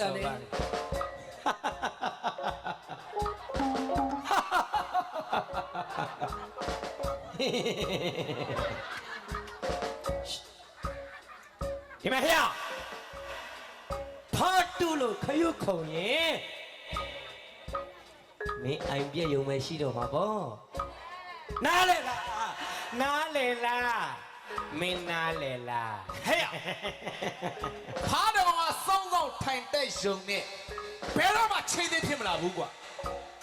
တန်လေဒီမဲ့ဟဲ့ဖာတူလို့ခရုခုံရင်မင်းအိုင်ပြည့်ရုံပဲရှိတော့မှာပေါ့နားလေလားနားလေလားမင်းနားလေလားဟဲ့ဖားတော်ကစောင်းစောင်း ထိုင်တဲ့ယုံနဲ့ဘယ်တော့မှခြေသေးဖြစ်မလာဘူးကွာ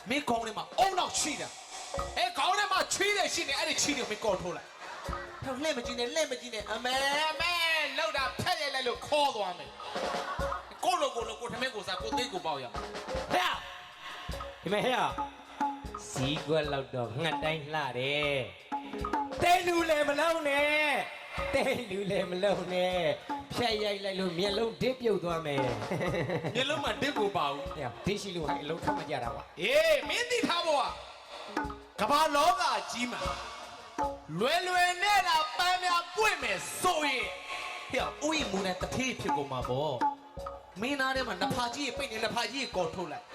မင်းကောင်းထဲမှာအုံတော့ရှိတာအဲကောင်းထဲမှာခြေတယ်ရှိနေအဲ့ဒီခြေတွေမင်းကော်ထိုးလိုက်ဟောလှဲ့မကြည့်နဲ့လှဲ့မကြည့်နဲ့အမဲအမဲလောက်တာဖက်ရိုက်လိုက်လို့ခေါ်သွားမယ်ကိုလိုကိုလိုကိုထမင်းကိုစားကိုသိကိုပေါ့ရဟဲ့ဒီမဲ့ဟဲ့စီကွက်လောက်တော့ငှက်တိုင်းလှတယ်တဲလူလည်းမလုံးနဲ့ တဲလူလည်းမလုံးနဲ့ဖြတ်ရိုက်လိုက်လို့မျက်လုံးဒစ်ပြုတ်သွားမယ်မျက်လုံးမှာတစ်ကိုပါဘူးဟဲ့ဒစ်ရှိလို့ဟဲ့အလုံးထမကြတာကွာအေးမင်းသိထားဖို့ကကမ္ဘာလောကကြီးမှာလွယ်လွယ်နဲ့တာပန်းများပွင့်မယ်ဆိုရင်ဟဲ့ဥယျာဉ်မူနဲ့တထေးဖြစ်ကုန်မှာပေါ့မင်းသားထဲမှာနဖာကြီးရဲ့ပိတ်နေနဖာကြီးကိုကော်ထုတ်လိုက်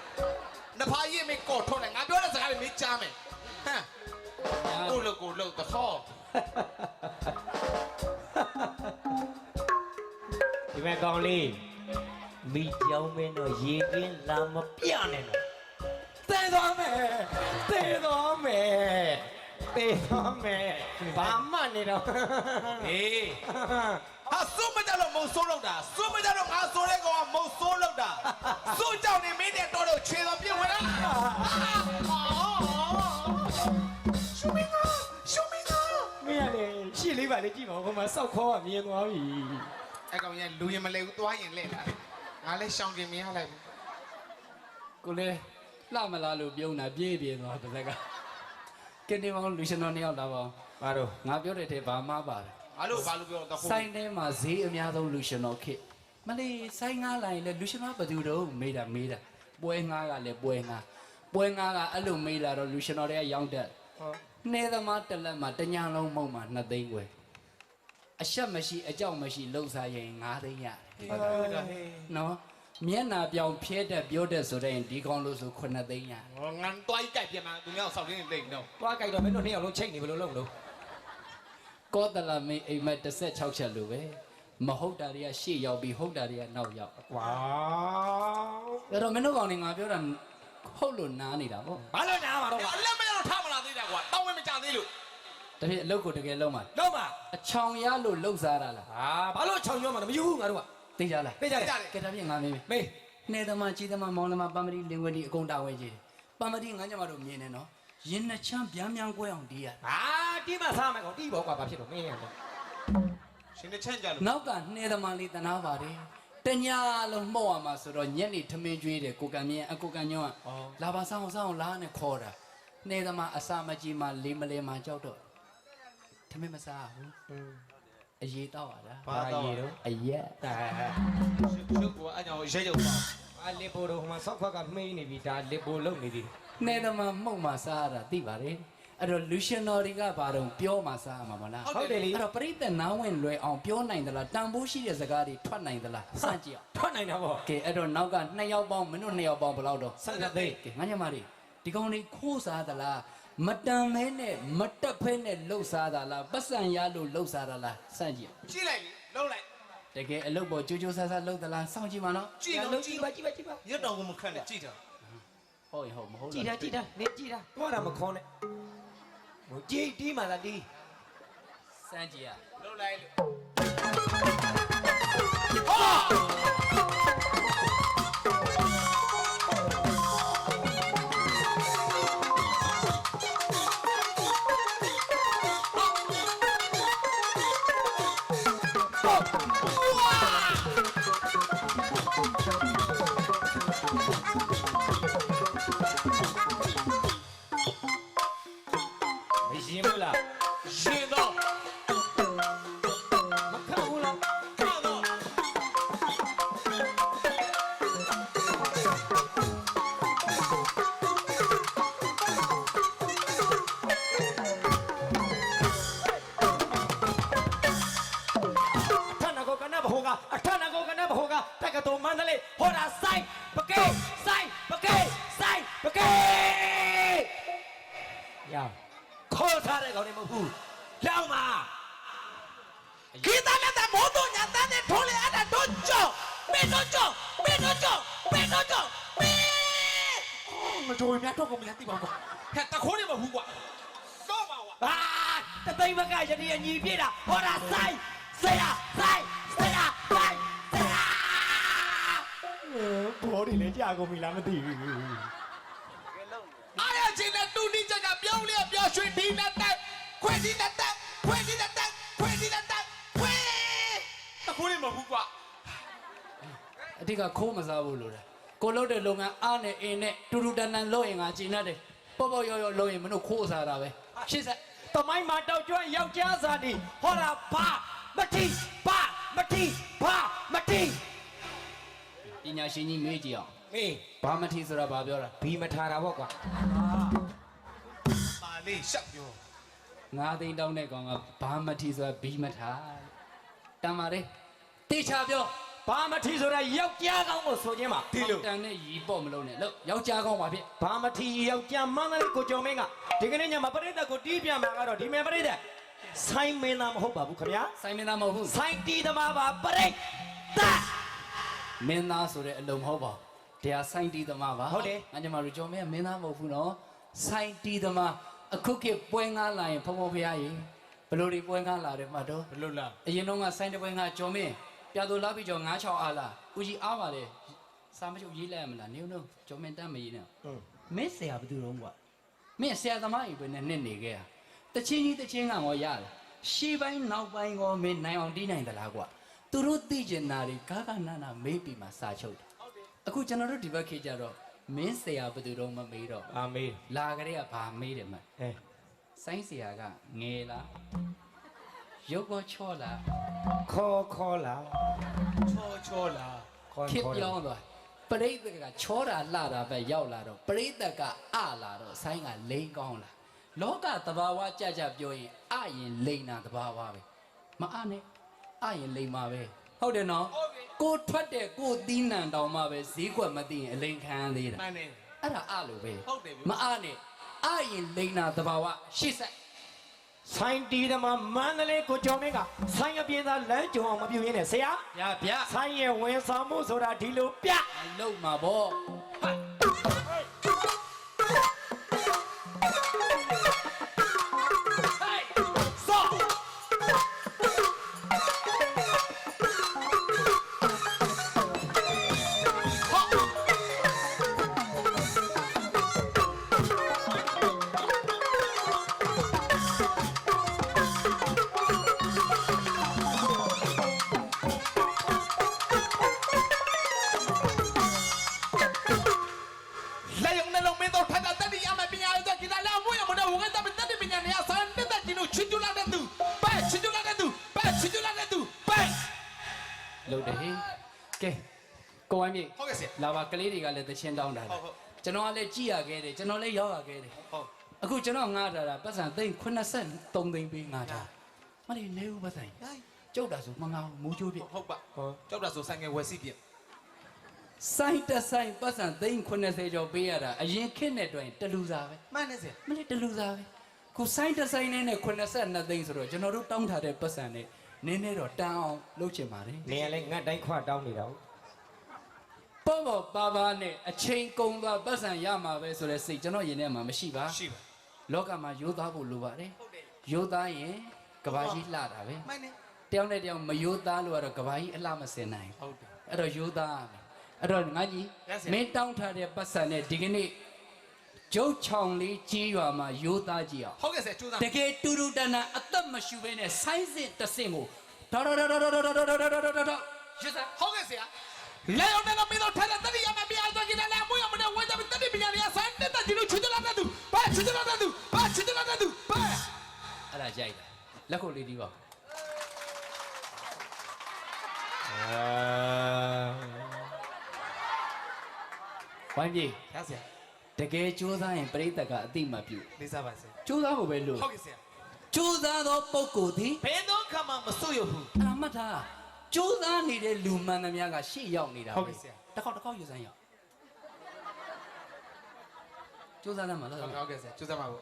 နဖာကြီးရဲ့မင်းကော်ထုတ်လိုက်ငါပြောတဲ့စကားတွေမင်းကြားမယ်ဟမ်ကိုလိုကိုလို့တခေါ် ဒီမဲ့ကောင်းလေးမိကြောင်းမင်းတော့ရေကင်းလာမပြနဲ့တော့သေသွားမယ်သေသွားမယ်သေသွားမယ်ဘာမှနေတော့အေးဟာစွမကြလို့မုံဆိုးလောက်တာစွမကြလို့ငါဆိုတဲ့ကောင်ကမုံဆိုးလောက်တာစွကြောင့်နေမင်းတဲ့တော်တော့ခြေတော်ပြည့်ဝင်လာရှုမင်းကရှုမင်းကမင်းကလေရှေ့လေးပါလေကြည့်ပါဦးဟိုမှာစောက်ခေါ်ကမြင်သွားပြီ အဲ့ကောင်ကြီးလူရင်မလဲဘူးသွားရင်လဲလာငါလည်းရှောင်ကျင်မရလိုက်ဘူးကိုလေလှမလားလို့ပြုံးတာပြေးပြေးသွားတစ်သက်ကကင်းနေမောင်လူရှင်တော်နှစ်ယောက်လာပါဘာတော့ငါပြောတဲ့ထဲဘာမှပါတယ်ဘာလို့ဘာလို့ပြောတော့ဆိုင်ထဲမှာဈေးအများဆုံးလူရှင်တော်ခစ်မလေးဆိုင်ငားလိုက်လေလူရှင်မဘယ်သူတော့မေးတာမေးတာပွဲငားကလည်းပွဲငားပွဲငားကအဲ့လိုမေးလာတော့လူရှင်တော်တွေကရောင်းတက်ဟောနှဲသမားတစ်လက်မှာတညာလုံးမုံမှာ2သိန်းခွဲ အရှက်မရှိအကြောက်မရှိလှုပ်ရှားရင်9သိန်းရတယ်ဟုတ်တာဟေးနော်မျက်နာပြောင်ဖြဲတဲ့ပြောတဲ့ဆိုတဲ့ရင်ဒီကောင်လို့ဆို9သိန်းရတယ်ငါငန်တွိုင်းကြိုက်ပြန်မှာသူများဆောက်ရင်းလိမ့်တော့သွားကြိုက်တော့မင်းတို့နှစ်ယောက်လုံးချိန်နေဘယ်လိုလုပ်မလို့ကောတလာမင်းအိမ်မက်16ချက်လို့ပဲမဟုတ်တာတွေကရှေ့ရောက်ပြီးဟုတ်တာတွေကနောက်ရောက်ကွာအဲ့တော့မင်းတို့ကောင်တွေငါပြောတာဟုတ်လို့နားနေတာပေါ့ဘာလို့နားမှာတော့ကွာအလက်မရတော့ထားမလာသေးတာကွာတောင်းဝဲမကြသေးလို့ တပြည့်အလုပ်ကိုတကယ်လုံးမှာတော့မှာအချောင်ရလို့လှုပ်စားတာလားဟာဘာလို့ချောင်ပြောမှာလဲမယူဘူးငါတို့ကသိကြလားသိကြတယ်ကဲတပြည့်ငါမေးမေးမေးနှဲသမားကြီးသမားမောင်နှမပမ္မတိလင်ဝတီအကုန်တာဝဲကြီးပမ္မတိငါညမတို့မြင်နေနော်ရင်နှချမ်းဗျမ်းဗျမ်းကွဲအောင်တီးရဟာတီးမစားမယ်ကောင်တီးပေါ့ကွာဘာဖြစ်လို့မင်းရတယ်ရှင်တစ်ချက်ကြလို့နောက်ကနှဲသမားလေးတနာပါတယ်တညာလုံးမှုတ်ရမှာဆိုတော့ညက်နေထမင်းကျွေးတယ်ကိုကံမြင်အကိုကံညောင်းကလာပါဆောင်ဆောင်လာနဲ့ခေါ်တာနှဲသမားအစာမကြီးမှလေးမလဲမှကြောက်တော့ ထမင်းမစားဘူးအရေးတော့ရတာဘာရေတော့အရက်ဒါရှုပ်ကအကြောင်းရဲရုပ်ပါအာလီပိုတို့ဟိုမှာစောက်ခွက်ကမှိနေပြီဒါလီပိုလုံနေပြီနှဲသမားမှုတ်မှစားရတာသိပါတယ်အဲ့တော့လူရှင်တော်တွေကဘာတော့ပြောမှစားရမှာမလားဟုတ်တယ်လေအဲ့တော့ပြိတ္တနားဝင်လွယ်အောင်ပြောနိုင်သလားတန်ဖိုးရှိတဲ့စကားတွေထွက်နိုင်သလားစကြည့်အောင်ထွက်နိုင်တာပေါ့ကဲအဲ့တော့နောက်ကနှစ်ယောက်ပေါင်းမင်းတို့နှစ်ယောက်ပေါင်းဘယ်လောက်တော့ဆက်လက်သိကဲငါညမလေးဒီကောင်လေးခိုးစားသလား မတန်မဲနဲ့မတက်ဖဲနဲ့လှုပ်စားတာလားပတ်စံရလို့လှုပ်စားတာလားစကြည့်အောင်ကြည့်လိုက်လေလုံးလိုက်တကယ်အလုပ်ပေါ်ကြိုးကြိုးဆာဆာလှုပ်သလားစောင့်ကြည့်ပါနော်ကြည့်လုံတော့ကြကြည့်ည့်ပါကြည့်ပါကြည့်ပါရတော့ကိုမခန့်နဲ့ကြည့်တာဟုတ်ရင်ဟုတ်မဟုတ်ကြည့်တာကြည့်တာနေကြည့်တာတော့တာမခေါ်နဲ့ဟိုကြည့်တီးမှလားတီးစမ်းကြည့်ရလုံးလိုက်လို့မ होगा अठाना गोगनब होगा तक तो मंदले हो रहा साई पके साई पके साई पके या खोल सारे गाने में हूँ लाओ माँ गीता में तो मोटो जाता ने ढोले आटा डोचो पे डोचो पे डोचो पे डोचो पे မကြိုရမြတ်တော့ကမလားတိပါကောဟဲ့တခိုးနေမဘူးကွာတော့ပါကွာအာတသိမကရတိအညီပြေတာဟောတာဆိုင်ဆရာဆိုင် ဘောဒီလေကြာကုန်ပြီလားမသိဘူးအားရချင်းနဲ့တူနီချက်ကပြောင်းလျက်ပြောရွှေဒီနဲ့တက်ခွေဒီနဲ့တက်ခွေဒီနဲ့တက်ခွေဒီနဲ့တက်ခွေတခိုးနေမဟုတ်ကွာအတိကခိုးမစားဘူးလို့လေကိုလုပ်တဲ့လုပ်ငန်းအားနဲ့အင်းနဲ့တူတူတန်တန်လုပ်ရင်ငါကျင်တတ်တယ်ပေါ့ပေါ့ရော်ရော်လုပ်ရင်မင်းတို့ခိုးစားတာပဲရှစ်ဆက်တမိုင်းမှာတောက်ကျွမ်းယောက်ျားစာတီဟောတာဘာမတိဘာ မတိဘာမတိပညာရှင်ကြီးမေးကြည့်အောင်အေးဘာမထီဆိုတာဘာပြောတာဘီမထားတာပေါ့ကွာပါလေးရှက်ပြောငါးသိန်းတောင်းတဲ့ကောင်ကဘာမထီဆိုတာဘီမထားတမ်းပါလေတေချာပြောဘာမတိဆိုတာယောက်ျားကောင်းကိုဆိုခြင်းပါဒီလိုတန်နဲ့ရီပေါ့မလုံးနဲ့လို့ယောက်ျားကောင်းပါဖြစ်ဘာမတိယောက်ျားမန်းလေးကိုကျော်မင်းကဒီကနေ့ညမှာပရိသတ်ကိုတီးပြမှာကတော့ဒီမဲ့ပရိသတ် ဆိုင်မင်းသားမဟုတ်ပါဘူးခင်ဗျာဆိုင်မင်းသားမဟုတ်ဘူးဆိုင်တီးသမားပါပရိသတ်မင်းသားဆိုတဲ့အလုံးမဟုတ်ပါဘူးတရားဆိုင်တီးသမားပါဟုတ်တယ်ငါညမတို့ကြော်မင်းကမင်းသားမဟုတ်ဘူးနော်ဆိုင်တီးသမားအခုခေတ်ပွဲငားလာရင်ဖုံဖုံဖျားရင်ဘယ်လိုတွေပွဲငားလာတယ်မှတ်တော့ဘလို့လားအရင်တော့ကဆိုင်တပွဲငါကြော်မင်းပြာသူလာပြီးကြော်96အားလားဦးကြီးအားပါတယ်စာမချုပ်ရေးလိုက်ရမလားနေဦးတော့ကြော်မင်းတမ်းမရေးနဲ့မင်းဆရာဘယ်သူတော့ကွာမင်းဆရာသမားကြီးပဲနဲ့နှစ်နေခဲ့တာ တချင်းကြီးတချင်းကငေါ်ရတယ်ရှေးပိုင်းနောက်ပိုင်းကောမင်းနိုင်အောင်တီးနိုင်သလားကွာသူတို့သိကျင်တာတွေဂဂနာနာမေးပြီးမှစာချုပ်တယ်အခုကျွန်တော်တို့ဒီဘက်ခေတ်ကြတော့မင်းဆရာဘယ်သူတော့မမေးတော့အာမေးလာကြတဲ့ကဘာမေးတယ်မအဲဆိုင်းဆရာကငယ်လားရုပ်ပေါ်ချောလားခေါ်ခေါ်လာချောချောလားခေါ်ခစ်ခေါ်ပြောင်းသွားပရိသတ်ကချောတာလှတာပဲရောက်လာတော့ပရိသတ်ကအလာတော့ဆိုင်းကလိန်ကောင်းလာ လောကတဘာဝကြကြပြောရင်အရင်လိန်တာတဘာဝပဲမအနဲ့အရင်လိန်မှာပဲဟုတ်တယ်နော်ကိုထွက်တဲ့ကိုသီးနှံတောင်မှပဲဈေးကွက်မသိရင်အလိန်ခံရသေးတာမှန်တယ်အဲ့ဒါအလိုပဲဟုတ်တယ်ဗျမအနဲ့အရင်လိန်တာတဘာဝရှေ့ဆက်ဆိုင်တီးသမားမန္တလေးကိုကျော်မင်းကဆိုင်အပြင်းသားလမ်းကြုံအောင်မပြုတ်ရင်းနဲ့ဆရာရဗျဆိုင်ရဲ့ဝန်ဆောင်မှုဆိုတာဒီလိုပြအလုံးမှာပေါ့စော့ လာပါကလေးတွေကလည်းတချင်းတောင်းတာဟုလေတ်ဟုတ်ကျွန်တော်ကလည်းကြည်ရခဲ့တယ်ကျွန်တော်လည်းရောက်ရခဲ့တယ်ဟုတ်အခုကျွန်တော်ငားထားတာပတ်စံသိန်း83သိန်းပေးငားထားမလေးနေဦးပတ်စံကျုပ်တာဆိုမငါဘူးမူးချိုးပြစ်ဟုတ်ပါကြောက်တာဆိုဆိုင်ငယ်ဝယ်စီပြစိုင်းတက်ဆိုင်ပတ်စံသိန်း80ကျော်ပေးရတာအရင်ခစ်နဲ့တွင်တလူစားပဲမှန်တယ်ဆရာမလေးတလူစားပဲခုစိုင်းတက်ဆိုင်နဲ့နဲ့82သိန်းဆိုတော့ကျွန်တော်တို့တောင်းထားတဲ့ပတ်စံနဲ့နင်းနေတော့တန်းအောင်လုပ်ချင်ပါတယ်နေရလဲငတ်တိုင်းခွတောင်းနေတာဟုတ် ပေါ့ပေါ့ပါပါနဲ့အချိန်ကုန်သွားပတ်စံရမှာပဲဆိုတဲ့စိတ်ကျွန်တော်ရင်ထဲမှာမရှိပါရှိပါလောကမှာရိုးသားဖို့လိုပါတယ်ဟုတ်တယ်ရိုးသားရင်ကဘာကြီးလှတာပဲမှန်တယ်တယောက်နဲ့တယောက်မရိုးသားလို့ကတော့ကဘာကြီးအလှမစင်နိုင်ဘူးဟုတ်တယ်အဲ့တော့ရိုးသားရမယ်အဲ့တော့ငါကြီး Yes, sir. မင်းတောင်းထားတဲ့ပတ်စံနဲ့ဒီကနေ့ကျုပ်ချောင်းလေးကြီးရွာမှာရိုးသားကြည့်အောင်ဟုတ်ကဲ့ဆရာကျိုးစားတကယ်တူတူတန်တန်အသက်မရှူဘဲနဲ့ဆိုင်းစစ်တစ်စင်ကိုဒေါ်ဒေါ်ဒေါ်ဒေါ်ဒေါ်ဒေါ်ဒေါ်ဒေါ်ဒေါ်ဒေါ်ဒေါ်ရစဟုတ်ကဲ့ဆရာလက်ယုံနှလုံးမင်းတို့ထိုက်တာတက်တိအမပညာရတဲ့ကိလာလာမွေးရမတဲ့ဝကတမတက်တိပ ညာနေရဆန်တက်တဲ့ကျင်းတို့ချစ်တူလာတဲ့သူပဲချစ်တူလာတဲ့သူပဲချစ်တူလာတဲ့သူပဲအဲ့ဒါကြိုက်တာလက်ခုပ်လေးဒီပါဝိုင်းပြေရဆရာတကယ်ကြိုးစားရင်ပြိတ္တကအတိမပြုလေးစားပါဆရာကြိုးစားဖို့ပဲလို့ဟုတ်ကဲ့ဆရာကြိုးစားသောပုဂ္ဂိုလ်သည်ဘယ်တော့ခါမှမစွတ်ရဘူးအဲ့ဒါမှတ်ထား ကြိုးစားနေတဲ့လူမှန်သမျှကရှေ့ရောက်နေတာဟုတ်ကဲ့ဆရာတစ်ခေါက်တစ်ခေါက်ယူစမ်းရောက်ကြိုးစားတယ်မလားဟုတ်ကဲ့ဟုတ်ကဲ့ဆရာကျူးစားပါဘူး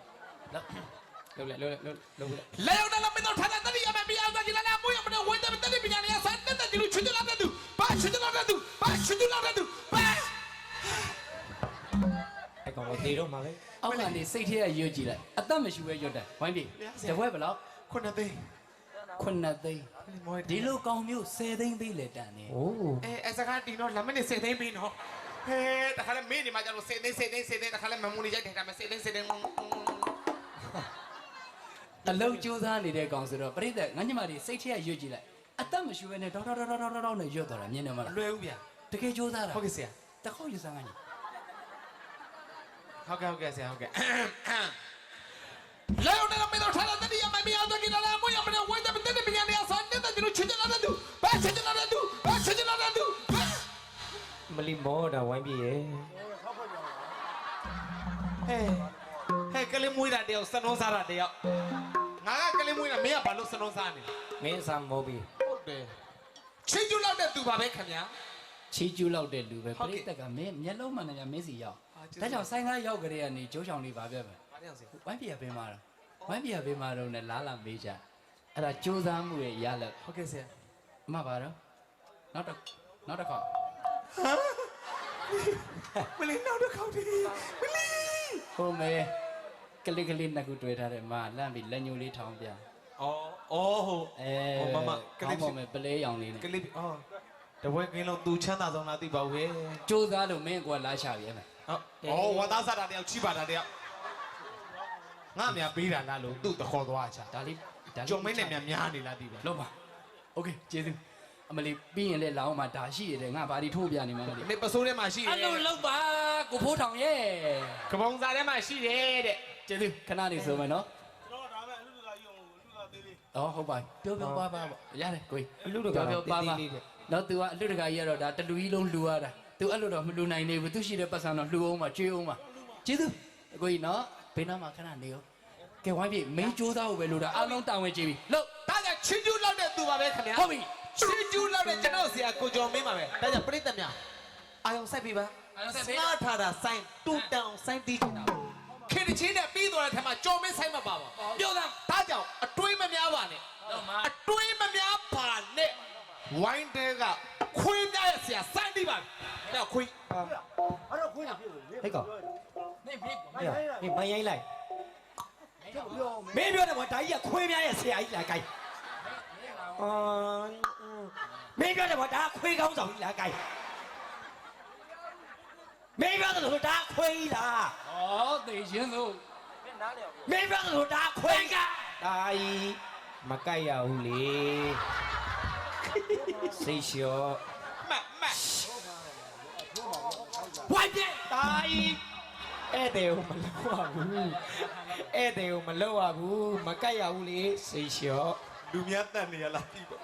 လုပ်လိုက်လုပ်လိုက်လုပ်လုပ်လိုက်လေယောနာလမင်းတို့ထားတဲ့တတိယမပြအောင်ကြလားမွေးမနဲ့ဝိုင်းတဲ့တတိပညာနဲ့ဆန်တဲ့ဒီလိုချွတ်လာတဲ့သူဘာချွတ်လာတဲ့သူဘာချွတ်လာတဲ့သူဘာအဲ့ကောင်တော့တေတော့မှာပဲအောက်ကနေစိတ်ထဲကရွတ်ကြည့်လိုက်အသက်မရှိပဲရွတ်တယ်ဝိုင်းပြီတပွဲဘယ်လောက်ခုနှစ်သိန်း ခုနှစ်သိန်းမွေးဒီလိုကောင်မျိုး10သိန်းပေးလေတန်နေโอ้အဲအစကားတီနော်လမင်းနေစေသိန်းပြီးနော်ဟဲတခါလဲမင်းဒီမှာကျတော့စေသိန်းစေသိန်းစေသိန်းတခါလဲမမူနေကြတယ်ဒါမှစေသိန်းစေသိန်းအလုံးကြိုးစားနေတဲ့ကောင်ဆိုတော့ပြိတ္တငါညမတွေစိတ်ထဲကရွတ်ကြည့်လိုက်အသက်မရှိပဲနဲ့ဒေါက်တာဒေါက်တာဒေါက်တာဒေါက်တာနဲ့ရွတ်သွားတာမြင်တယ်မလားလွယ်ဦးဗျာတကယ်ကြိုးစားတာဟုတ်ကဲ့ဆရာတစ်ခေါက်ယူစမ်းကနေဟုတ်ကဲ့ဟုတ်ကဲ့ဆရာဟုတ်ကဲ့ လေယောနာလမင်းတို့ထားတဲ့တတိယမပြအောင်ကြလားမွေးမနဲ့ဝိုင်းတဲ့တတိပညာနဲ့ဆန်တဲ့ဒီလိုချွတ်လာတဲ့သူဘာချွတ်လာတဲ့သူဘာချွတ်လာတဲ့သူဘာမလီမောတာဝိုင်းပြရဲ့ဟဲ့ဟဲ့ကလေးမွေးတာတယောက်စနှုံးစားတာတယောက်ငါကကလေးမွေးတာမင်းကဘာလို့စနှုံးစားနေမင်းစာမောပြီးဟုတ်တယ်ချင်းကျူလောက်တဲ့သူပါပဲခင်ဗျာချီကျူးလောက်တဲ့လူပဲဟုတ်ပြိကဲ့တ္တကမင်းမျက်လုံးမှန်တယ်မင်းစီရောက်အာကျေးဇူးဒါကြောင့်ဆိုင်ကားရောက်ကြတဲ့ကနေကျိုးချောင်လေးပါပြပဲဘာလဲ အောင်စေဝိုင်းပြရပေးမှာတော့ဝိုင်းပြရပေးမှာတော့နဲ့လားလာမေးကြအဲ့ဒါကြိုးစားမှုရဲ့ရလက်ဟုတ်ကဲ့ဆရာအမှပါတော့နောက်တစ်နောက်တစ်ခေါက်မလေးနောက်တစ်ခေါက်တည်းမလေးဟိုမဲကလေးကလေးနှစ်ခုတွေ့ထားတယ်မလန့်ပြီးလက်ညှိုးလေးထောင်းပြအော်အော်ဟိုအဲဟိုမမကကလေးလေးပေါ်မဲ့ပလဲရောင်လေးနဲ့ကလေးအော်တပွဲကင်းလုံးသူချမ်းသာဆုံးလားသိပါဦးဟဲ့ကြိုးစားလို့မင်းကွာလာချပြဲမယ်ဟုတ်အော်ဝါသားစားတာတယောက်ချိပါတာတယောက် ငါမြပေးတာလားလို့သူ့တခေါ်သွားချာ ဒါလေးဒါလေး ကြုံမင်းနဲ့မြများနေလားသိပါ လုံးပါโอเคကျေးဇူးအမလီပြီးရင်လည်းလောင်းမှာဒါရှိရတယ်ငါဘာဒီထိုးပြနေမှာမသိ နေပစိုးထဲမှာရှိတ အဲ့ ယ် လိုလောက်ပါကိုဖိုးထောင်ရဲ့ ကပုံစားထဲမှာရှိတယ်တဲ့ ကျေးဇူးခဏနေဆိုမယ်နော် ကျွန်တော်ဒါမဲ့အလူတကာကြီးအောင်လူတကာသေးလေး อ๋อဟုတ်ပါပြောပြောပါပါရတယ်ကိုကြီး အလူတကာ ပြော တော့ ပြောပါ တေး ပါ သေးလေးတဲ့ နော် तू ကအလူတကာကြီးရတော့ဒါတလူကြီးလုံးလှူရတာ तू အဲ့လိုတော့မလှူနိုင်နေဘူး तू ရှိတဲ့ပတ်စံတော့လှူအောင်ပါကျွေးအောင်ပါကျေးဇူးကိုကြီးနော် ဘေးနားမှာခဏနေရောကဲဝိုင်းပြေမင်းကြိုးစားဖို့ပဲလို့တာအားလုံးတာဝန်ကြည့်ပြီလို့ဒါကချင်းကျူးလောက်တဲ့သူပါပဲခင်ဗျာဟုတ်ပြီချင်းကျူးလောက်တဲ့ကျွန်တော်ဆရာကိုကျော်မင်းပါပဲဒါကြောင့်ပြိတ္တများအာယုံစိုက်ပြီပါအာယုံစိုက်ပြီစမာထားတာစိုင်းတူတောင်စိုင်းတီးနေတာခင်တချင်းနဲ့ပြီးသွားတဲ့ထက်မှာကျော်မင်းစိုင်းမပါပါပြောတာဒါကြောင့်အတွင်းမများပါနဲ့တော့မအတွင်းမများပါနဲ့ဝိုင်းတဲကခွင်းပြရဲ့ဆရာစိုင်းတီးပါတော့ခွင်းအဲ့တော့ခွင့်ရပြည့်လို့လေဟဲ့ကောင်နေပြီ ဟဲ့ဟေးမရိုင်းလိုက်ပြောအောင်မင်းပြောတယ်ဗောဒါကြီးကခွေးများရဲ့ဆရာကြီးလားကိုင်အော်မင်းပြောတယ်ဗောဒါခွေးကောင်းဆောင်ကြီးလားကိုင်မင်းပြောတယ်လို့ဒါခွေးကြီးလားဩသေရှင်သို့မင်းပြောတယ်လို့ဒါခွေးကဒါကြီးမကြိုက်ရဘူးလေစိတ်လျှော့မတ်မတ်ဝိုင်းပြဒါကြီး ဧည့်သည်ကိုမလောက်ရဘူးဧည့်သည်ကိုမလောက်ရဘူးမကြိုက်ရဘူးလေစိတ်လျှော့လူများတန်နေရလားပြီးပါ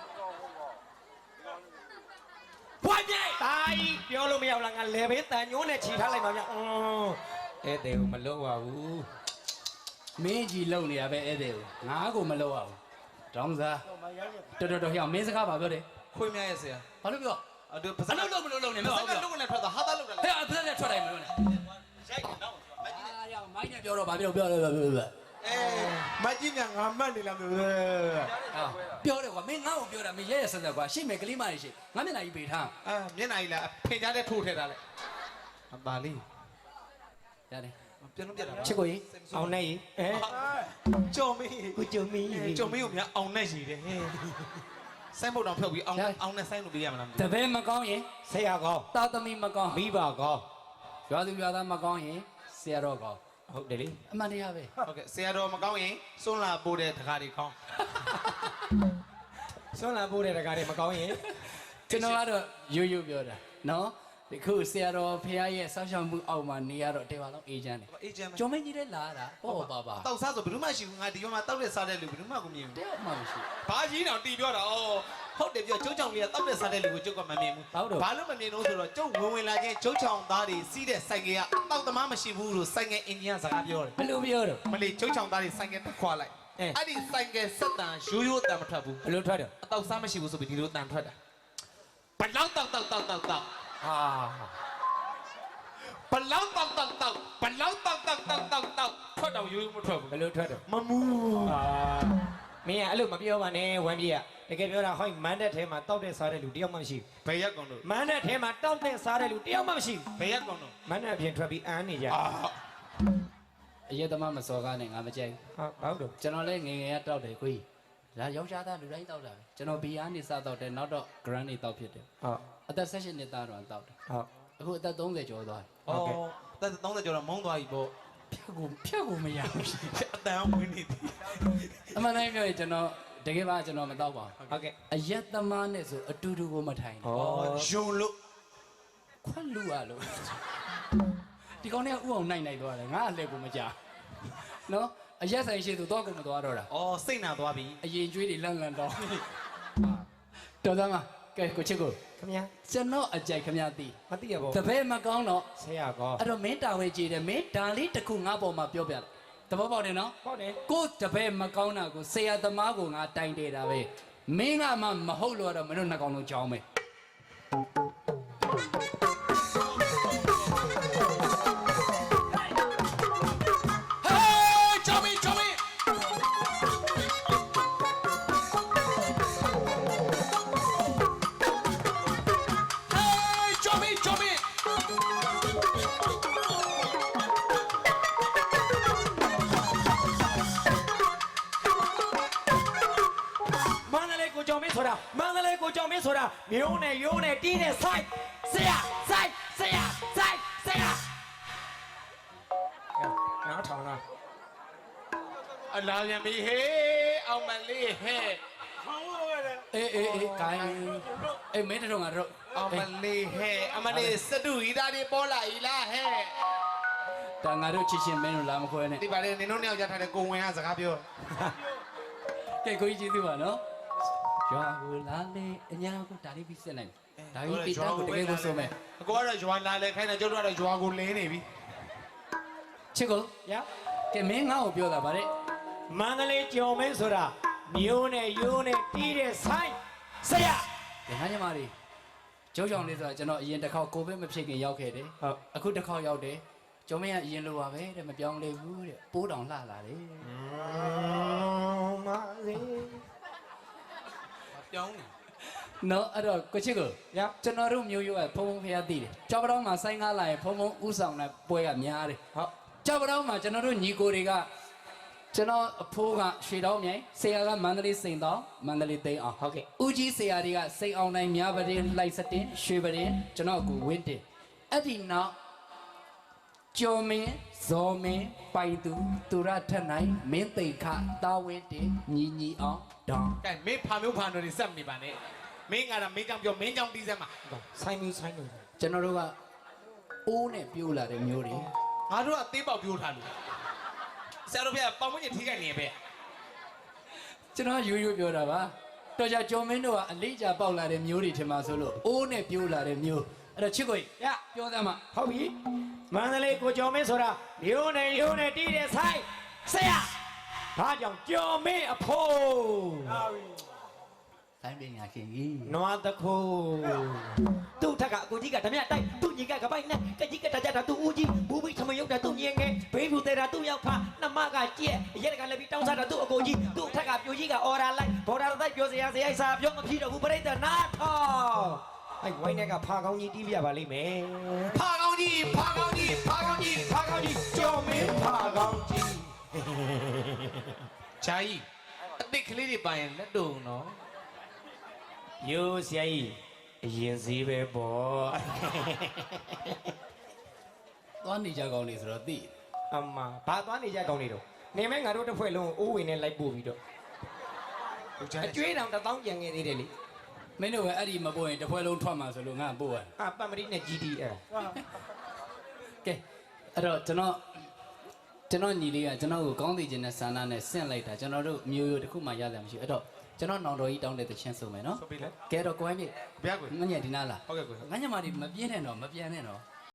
ဝိုင်းပြဒါကြီးပြောလို့မရဘူးလားငါလေဘေးတန်ညိုးနဲ့ခြိထားလိုက်ပါဗျအင်းဧည့်သည်ကိုမလောက်ရဘူးမင်းကြီးလုံနေရပဲအဲ့တဲ့ကိုငါကိုမလောက်အောင်တောင်းစားတော်တော်တော်ဟျောင်းမင်းစကားပါပြောတယ်ခွင်းများရဲ့ဆရာဘာလို့ပြောအဲ့ဒါပါစအလုပ်လုပ်မလုပ်လုပ်နေမပါဟုတ်စကဘူးလုံးနဲ့ထွက်သွားဟာသားလောက်တာဟဲ့အသက်နဲ့ထွက်တိုင်းမလို့နဲ့ရိုက်နေတော့မကြီးအာရ မိုင်းနဲ့ပြောတော့ဗာပြောပြောပြောပြောပြောအဲမကြီးကငါမှတ်နေလားမျိုးအာပြောတယ်ကွာမင်းငါ့ကိုပြောတာမင်းရဲရဲဆက်ဆက်ကွာရှေ့မယ်ကလေးမလေးရှေ့ငါမျက်နှာကြီးပေထားအာမျက်နှာကြီးလားဖင်ကြားတဲ့ထိုးထဲတာလေအပါလေးရတယ်ပြန်လို့ပြတာချစ်ကိုကြီးအောင်နေဟဲ့ကြော်မင်းကိုကျုံမီကြော်မင်းကိုများအောင်နဲ့ရှိတယ်ဟဲ့စိုင်းဖို့တော့ဖြုတ်ပြီးအောင်အောင်နဲ့စိုင်းလို့ပြရမလားတပည့်မကောင်းရင်ဆရာကောင်းတာသမီမကောင်းမိဘကောင်းရွာသူရွာသားမကောင်းရင်ဆရာတော်ကောင်း ဟုတ်တယ်လေအမှန်တရားပဲဟုတ်ကဲ့ဆရာတော်မကောင်းရင်စွန့်လာပို့တဲ့တခါတွေကောင်းဆွမ်းလာပို့တဲ့တကားတွေမကောင်းရင်ကျွန်တော်ကတော့ရိုးရိုးပြောတာနော်ဒီခုဆရာတော်ဖះရဲ့ဆောက်ရှောက်မှုအောက်မှာနေရတော့တေပါလုံးအေးချမ်းတယ်အေးချမ်းကျော်မင်းကြီးလည်းလာတာဟောပါပါတောက်စားဆိုဘယ်သူမှရှိဘူးငါဒီဘက်မှာတောက်တဲ့စားတဲ့လူဘယ်သူမှကိုမြင်ဘူးတယောက်မှမရှိဘာကြီးတော့တီပြောတာဩ ဟုတ်တယ်ပြောကျုပ်ချောင်လေးကတောက်တဲ့စားတဲ့လူကိုကျုပ်ကမမြင်ဘူးဘာလို့မမြင်လို့ဆိုတော့ကျုပ်ဝင်ဝင်လာချင်းကျုပ်ချောင်သားတွေစီးတဲ့ဆိုင်ကကတောက်သမားမရှိဘူးလို့ဆိုင်ကအင်ဂျင်ကစကားပြောတယ်ဘယ်လိုပြောတော့မလေးကျုပ်ချောင်သားတွေဆိုင်ကတက်ခွာလိုက်အဲ့ဒီဆိုင်ကဆက်တန်ရိုးရိုးတန်မထွက်ဘူးဘယ်လိုထွက်တယ်အတောက်စားမရှိဘူးဆိုပြီးဒီလိုတန်ထွက်တာဩဘလောက်တောက်တောက်တောက်တောက်တောက်ဟာဘလောက်တောက်တောက်တောက်ဘလောက်တောက်တောက်တောက်တောက်တောက်ထွက်တော့ရိုးရိုးမထွက်ဘူးဘယ်လိုထွက်တော့မမူအာမင်းကအဲ့လိုမပြောပါနဲ့ဝမ်းပြေက တကယ်ပြောတာဟောမန်းတဲ့ထဲမှာတောက်တဲ့စားတဲ့လူတယောက်မှမရှိဘူးဘယ်ရက်ကောင်တို့မန်းတဲ့ထဲမှာတောက်တဲ့စားတဲ့လူတယောက်မှမရှိဘူးဘယ်ရက်ကောင်တို့မန်းတဲ့အပြင်ထွက်ပြီးအန်းနေကြအာအရက်သမားမစော်ကားနဲ့ငါမကြိုက်ဘူးဟာဘာလို့ကျွန်တော်လည်းငယ်ငယ်ကတောက်တယ်ခွေးဒါယောက်ျားသားလူတိုင်းတောက်တာပဲကျွန်တော်ဘီယာနေစတောက်တယ်နောက်တော့ grand နေတောက်ဖြစ်တယ်ဟုတ်အသက်16နှစ်သားတော့တောက်တယ်ဟုတ်အခုအသက်30ကျော်သွားဟုတ်ကဲ့တက်30ကျော်တော့မုန်းသွားပြီပေါ့ပြီဖြတ်ကိုဖြတ်ကိုမရဘူးအတန်ဝင်နေသည်အမှန်တိုင်းပြောရင်ကျွန်တော် တကယ်ပါကျွန်တော်မတောက်ပါဘူးဟုတ်ကဲ့အရက်သမားနဲ့ဆိုအတူတူကိုမထိုင်ဩဘူးယုံလို့ခွက်လူရလို့ဒီကောင်တွေကဥအောင်နိုင်နိုင်သွားတယ်ငါအလှည့်ကိုမကြနော်အရက်ဆိုင်ရှိသူတော့ကုန်မသွားတော့တာအော်စိတ်နာသွားပြီအရင်ကျွေးတွေလန့်လန့်တော့တော်သားမကဲကိုချစ်ကိုခင်ဗျာကျွန်တော်အကြိုက်ခမသိမသိရပါတဘူးပည့်မကောင်းတော့ဆရာကောအဲ့တော့မင်းတာဝဲကြည့်တယ်မင်းဒါလေးတစ်ခုငါပေါ်မှာပြောပြတယ် တဘောပေါက်တယ်နော်ဟုတ်တယ်ကိုတပည့်မကောင်းတာကိုဆရာသမားကိုငါတိုင်တယ်တာပဲမင်းကမှမဟုတ်လို့တော့မင်းတို့နှစ်ကောင်လုံးကြောင်းမ ဆိုတာမန္တလေးကိုကြောင်မင်းဆိုတာမျိုးနဲ့ရိုးနဲ့တီးနဲ့ဆိုင်ဆရာဆိုင်ဆရာဆိုင်ဆရာနောက်ထောင်လားအလာပြန်ပြီဟေးအောင်မလေးဟဲ့ဆောင်းလို့ရတယ်အေးအေးအေးကိုင်းအေးမင်းတို့ကတော့အောင်မလေးဟဲ့အမလေးစတုဤသားတွေပေါ်လာဤလားဟဲ့ဒါငါတို့ချစ်ချင်းမင်းတို့လာမခွဲနဲ့ဒီပါလေနင်တို့နှစ်ယောက်ကြားထားတဲ့ကိုဝင်ကစကားပြောကဲကိုကြီးကျေးဇူးပါနော် ရွာကိုလာလေအညာကိုဒါလေးပြီးဆက်လိုက်ဒါကြီးတိတာကိုတကယ်ကိုဆိုမယ်အကိုကတော့ရွာလာလေခိုင်းတယ်ကျုပ်တို့ကတော့ရွာကိုလင်းနေပြီချစ်ကိုရကဲမင်းငါ့ကိုပြောတာဗါတဲ့မန္တလေးကြောင်မင်းဆိုတာမျိုးနဲ့ရိုးနဲ့တီးတဲ့ဆိုင်ဆရာဒီငါညမလေးကျုပ်ကြောင့်လေးဆိုတာကျွန်တော်အရင်တစ်ခေါက်ကိုဗစ်မဖြစ်ခင်ရောက်ခဲ့တယ်ဟုတ်အခုတစ်ခေါက်ရောက်တယ်ကျုံမင်းကအရင်လိုပါပဲတဲ့မပြောင်းလဲဘူးတဲ့ပိုးတောင်လှလာတယ်မလေး ပြောင်းနေနော်အဲ့တော့ကိုချစ်ကိုရကျွန်တော်တို့မျိုးရိုးကဖုံဖုံဖျားသိတယ်ကြောက်ပတောင်းမှာဆိုင်းကားလာရင်ဖုံဖုံဥဆောင်တဲ့ပွဲကများတယ်ဟုတ်ကြောက်ပတောင်းမှာကျွန်တော်တို့ညီကိုတွေကကျွန်တော်အဖိုးကရွှေတောင်းမြိုင်ဆရာကမန္တလေးစိန်တောင်းမန္တလေးသိန်းအောင်ဟုတ်ကဲ့ဦးကြီးဆရာတွေကစိန်အောင်တိုင်းမြပတင်းလိုက်စတင်ရွှေပတင်းကျွန်တော်ကိုဝင်းတင်အဲ့ဒီနောက် ကျော်မင်းဇော်မင်းပိုင်သူသူရထက်နိုင်မင်းသိခတာဝင်းတင်ညီညီအောင်တောင်းကဲမင်းဖာမျိုးဖာမျိုးတွေစက်မနေပါနဲ့မင်းကတော့မင်းကြောင့်ပြောမင်းကြောင့်တီးစမ်းမှာဆိုင်မျိုးဆိုင်မျိုးကျွန်တော်တို့ကအိုးနဲ့ပြိုးလာတဲ့မျိုးတွေငါတို့ကသေးပေါက်ပြိုးထားလို့ဆရာတို့ဖေပေါင်မင်းကြီးထိခိုက်နေပဲကျွန်တော်ရိုးရိုးပြောတာပါတော်ကြကျော်မင်းတို့ကအလေးကြပေါက်လာတဲ့မျိုးတွေထင်ပါဆိုလို့အိုးနဲ့ပြိုးလာတဲ့မျိုး အဲ့တော့ချစ်ကိုကြီးရပြောသားမှာဟုတ်ပြီမန္တလေးကိုကြောင်မင်းဆိုတာမျိုးနဲ့ရိုးနဲ့တီးတဲ့ဆိုင်ဆရာဘာကြောင့်ကြောင်မင်းအဖိုးဟာပြီတိုင်းပညာခင်ကြီးနွားတခိုးသူ့ထက်ကအကူကြီးကဓမြတိုက်သူ့ညီကကပိုက်နဲ့ကကြီးကတကြတာသူ့ဦးကြီးဘူးပြီးထမရုပ်တာသူ့ညင်ငယ်ဘေးဘူးတဲတာသူ့ရောက်ဖာနှမကကြက်ရဲကလည်းပြီးတောင်းစားတာသူ့အကူကြီးသူ့ထက်ကပြိုကြီးကအော်ရာလိုက်ဘော်ဒါတိုက်ပြောစရာစရိုက်စာပြောမဖြစ်တော့ဘူးပြိတ္တနာထောင်း အဲ့ဝိုင်းနဲ့ကဖာကောင်းကြီးတီးပြပါလိမ့်မယ်ဖာကောင်းကြီးဖာကောင်းကြီးဖာကောင်းကြီးဖာကောင်းကြီးကြော်မင်းဖာကောင်းကြီးဂျာကြီးအစ်စ်ကလေးတွေပါရင်လက်တုံနော်ယိုးဆရာကြီးအရင်စည်းပဲပေါ့သွားနေကြကောင်းနေဆိုတော့သိတယ်အမဘာသွားနေကြကောင်းနေတော့နေမဲငါတို့တစ်ဖွဲ့လုံးအိုးဝင်နဲ့လိုက်ပို့ပြီးတော့ဟုတ်ဂျာအကျွေးတောင်တစ်သောင်းကြံခဲ့သေးတယ်လေ မင်းတို့ကအဲ့ဒီမပို့ရင်တစ်ဖွဲလုံးထွက်မှာဆိုလို့ငါပို့ရတယ်အာပတ်မရိနဲ့ GDL ကဲအဲ့တော့ကျွန်တော်ကျွန်တော်ညီလေးကကျွန်တော်ကိုကောင်းသိခြင်းနဲ့ဆန္ဒနဲ့ဆင့်လိုက်တာကျွန်တော်တို့မျိုးရိုးတစ်ခုမှရတယ်မရှိဘူးအဲ့တော့ကျွန်တော်နောင်တော်ကြီးတောင်းတဲ့သချင်းဆိုမယ်နော်ဆိုပြီလေကဲတော့ကိုင်းမြေဗျာကိုငညက်ဒီနာလားဟုတ်ကဲ့ကိုငညက်မာဒီမပြင်းနဲ့တော့မပြန်နဲ့တော့